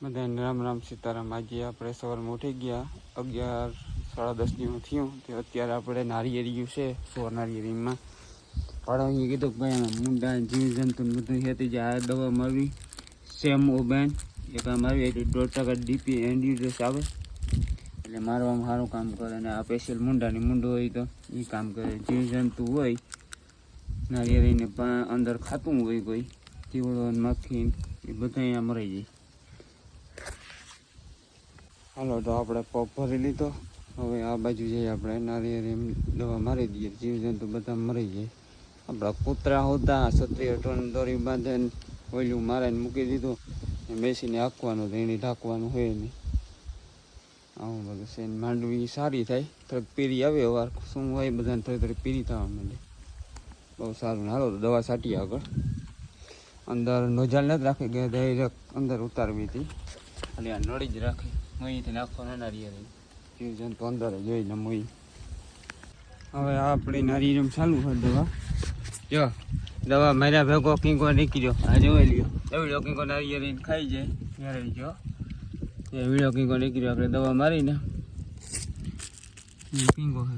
બધાને રામ રામ સીતારામ. આજે આપણે સવારમાં ઉઠી ગયા. અગિયાર, સાડા દસ જેવું થયું. તે અત્યારે આપણે નારિયેરિયું છે સો નારિયેરીમાં ભાડાવીએ કીધું કે ભાઈ મુંડા જીવ જંતુ બધું હેતી જે આ દવા મારવી સેમ ઓબેન. એક મારવી એટલે દોઢ ટકા ડીપી એન્ડ્યુડ્રેસ આવે. એટલે મારવામાં સારું કામ કરે અને આ સ્પેશિયલ મુંડાની મુંડો હોય તો એ કામ કરે. જીવ જંતુ હોય, નારિયેળીને પણ અંદર ખાતું હોય કોઈ ચીવડો ને મક્ખી એ બધા અહીંયા મરાઈ જાય. હાલો, તો આપણે પગ ભરી લીધો. હવે આ બાજુ જઈએ આપણે. નારિયેળ એમ દવા મારી દઈએ. જીવજંતુ બધા મરી જાય. આપણા કૂતરા હોતા સત્રીય ટન દોરી બાંધે ને મારાને મારે મૂકી દીધું. બેસીને હાંકવાનું તો એને ઢાંકવાનું હોય નહીં. આવું બધું છે. માંડવી સારી થાય. થોડીક પીરી આવે વાર શું હોય બધાને થોડી થોડી પીરી થવા માંડે. બહુ સારું હાલો, તો દવા સાટી આગળ. અંદર નોજાલ નથી રાખી ગયા ડાયરેક્ટ અંદર ઉતારવી હતી. અને આ નળી જ રાખી. મોઈથી ને નારિયેળ જન તો અંદર જોઈ હોય ને મોઈ હવે આપણે નારિયેળ ચાલુ હોય દવા જો દવા મારા ભેગો કિંકો નીકળ્યો આ જોઈ લ્યો. એવડો કિંગો નારિયેળ ખાઈ જાય. ત્યારે જો એ વીડો કિંકો નીકળ્યો આપણે દવા મારીને. કિંકો હે.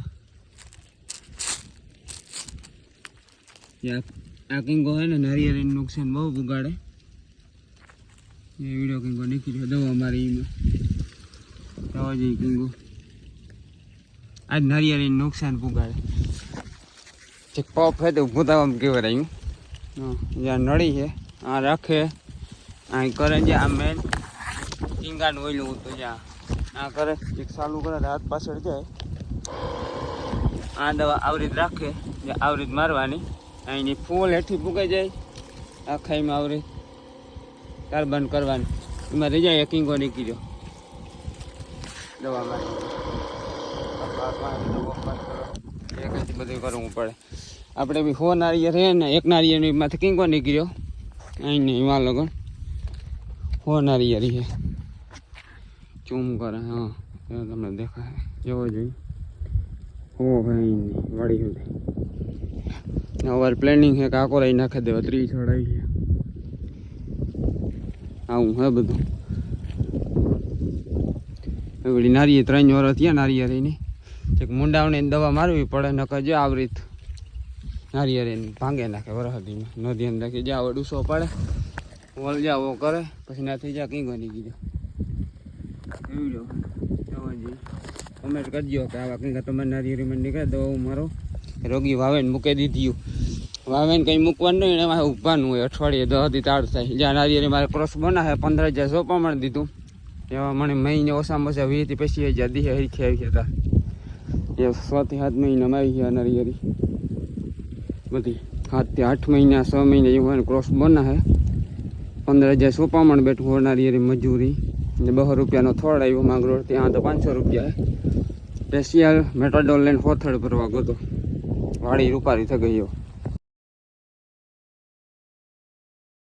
આ- કિંગો કિંકો હે ને નારિયેળીનું નુકસાન બહુ બગાડે એ વીડિયો કિંકો નીકળ્યો દવા મારી એમાં દવા જઈ કિંકો આજ નરિયાળી નુકસાન પુગાડે જે પપ હે તો ભૂતાવામાં કેવું રહ્યું. જ્યાં નળી છે આ રાખે આ કરે છે આ મેન કિંગાનું ઓઈલું હતું જ્યાં આ. કરે એક ચાલુ કરે તો હાથ પાછળ જાય. આ દવા આવરીત રાખે જે આવરીત મારવાની. અહીંની ફૂલ હેઠી પૂગાઈ જાય આખાઈમાં આવરીત કાર્બન કરવાની. એમાં રજા કિંગો નીકળ્યો બધું કરવું પડે. આપણે બી હો નારિયેર રહે ને, એક નારિયેળમાંથી કિંગો નીકળ્યો. અહીં નહીં એમાં લગન. હો નારિયેર છે ચૂમ કરે? હા તમને દેખાય. જોવો જોઈએ હો ભાઈ વળી સુધી અવાર પ્લેનિંગ છે કાકો રહી નાખી દેવા. ત્રીસ વડાવી છે. આવું હે બધું. ઓલી નારીએ ત્રણ વર્ષ થયા નારિયેળીની એક મુંડાવને દવા મારવી પડે, નકર જો આવી રીત નારિયેરીને ભાંગે નાખે વરસાદીમાં ન ધ્યાન જ્યાં જાવ ડૂસો પડે વલજાવો કરે, પછી ના થઈ જાય કંઈ ગણી ગીધો એવી જો. કમેન્ટ કરજો કે આવા કંઈક તમારે નારિયેરીમાં નીકળે દવા મારો. રોગી વાવે મૂકી દીધી વાવે કંઈ મૂકવાનું નહીં, એમાં ઉભાનું હોય, અઠવાડિયે દહથી તાળ થાય. જ્યાં નારિયેરી મારે ક્રોસ બનાવે, પંદર હજાર સો પ્રમાણે દીધું. એવા મને મહિને ઓછામાં ઓછા વીસથી પછી દીહે હરીખી આવી હતા એ સોથી સાત મહિના આવી ગયા નારિયેળી બધી સાતથી આઠ મહિના, છ મહિના એવું હોય ક્રોસ બના હે. પંદર હજાર સોપામણ બેઠું હોનારી હરી મજૂરી. ને બસો રૂપિયાનો થોડ આવ્યો માંગરોળ. ત્યાં તો પાંચસો રૂપિયા સ્પેશિયલ મેટાડોલ લઈને હોથડ ભરવા ગયો વાડી રૂપારી થઈ ગયો.